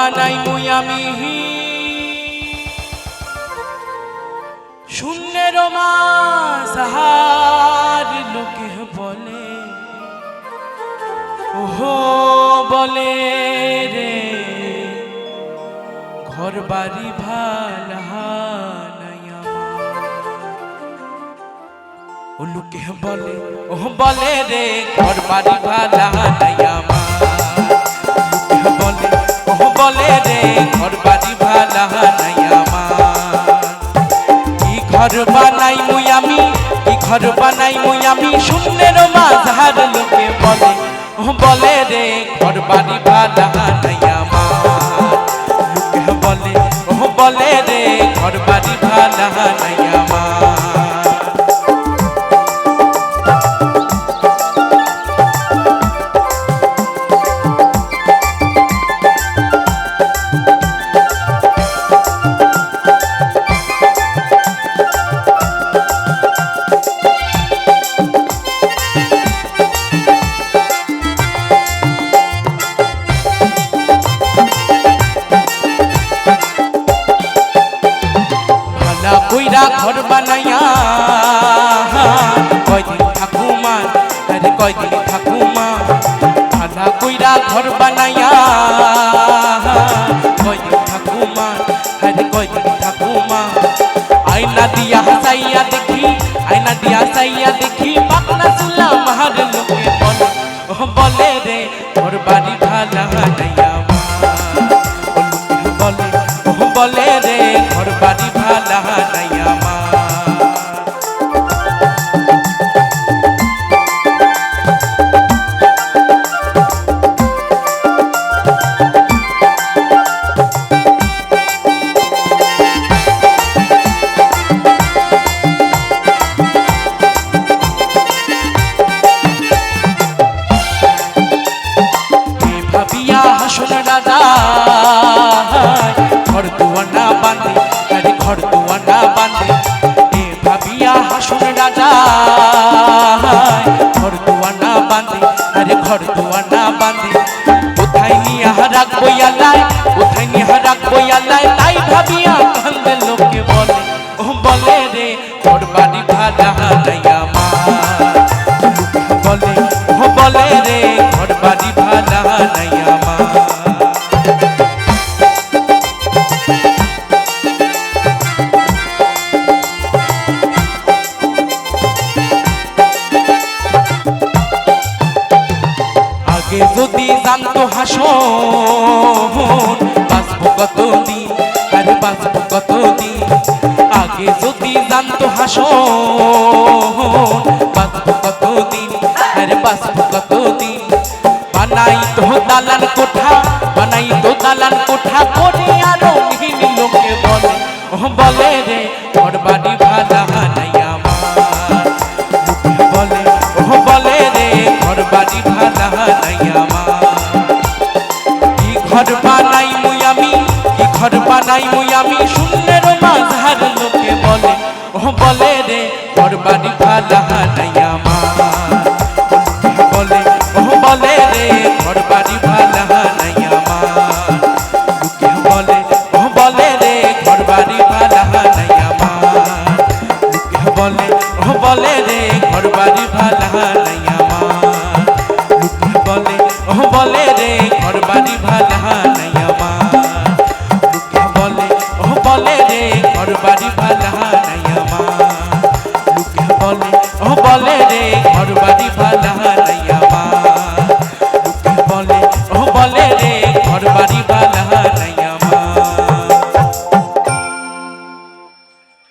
আমি শূন্যের মাঝার লোকে বলে, ওহো বলে রে ঘর বাড়ি ভালা ও লোকে বলে ও বলে রে ঘর বাড়ি ভালা নাই ঘর বানাই মুই আমি, কি ঘর বানাই মুই আমি? শূন্যের মাঝার লোকে বলে বলে রে, ঘর বাড়ি নাই বানাইয়া কয়দিন ঠাকুমা, আরে কয়দিন ঠাকুমা ভালা কইরা ঘর বানাইয়া। বলে রে, ঘর বাড়ি ভালা ভাবিয়া দাদা, ঘর দুয়ানা বাঁধে, আরে ঘর দুয়ানা বাঁধে। এ ভাবিয়া হাসুন রাজা, ঘর দুয়ানা বাঁধে, আরে ঘর দুয়ানা বাঁধে। কোথায় নিয়ে রাখব আল্লাহ কোথায় যদি জানতো হাসন, বাঁচবো কতদিন? আরে বাঁচবো কতদিন? আগে যদি জানতো হাসন, বাঁচবো কতদিন? আরে বাঁচবো কতদিন? বানাই তো দালান কোঠা বানাই তো দালান কোঠা করে ঘর বানাই মুই আমি, কি ঘর বানাই মুই আমি? শূন্যের মাঝার লোকে বলে, ও বলে রে, ঘর বাড়ি ভালা ঘর বাড়ি ভালা নাই আমার। লোকে বলে, ও বলে রে, ঘর বাড়ি ভালা নাই আমার। লোকে বলে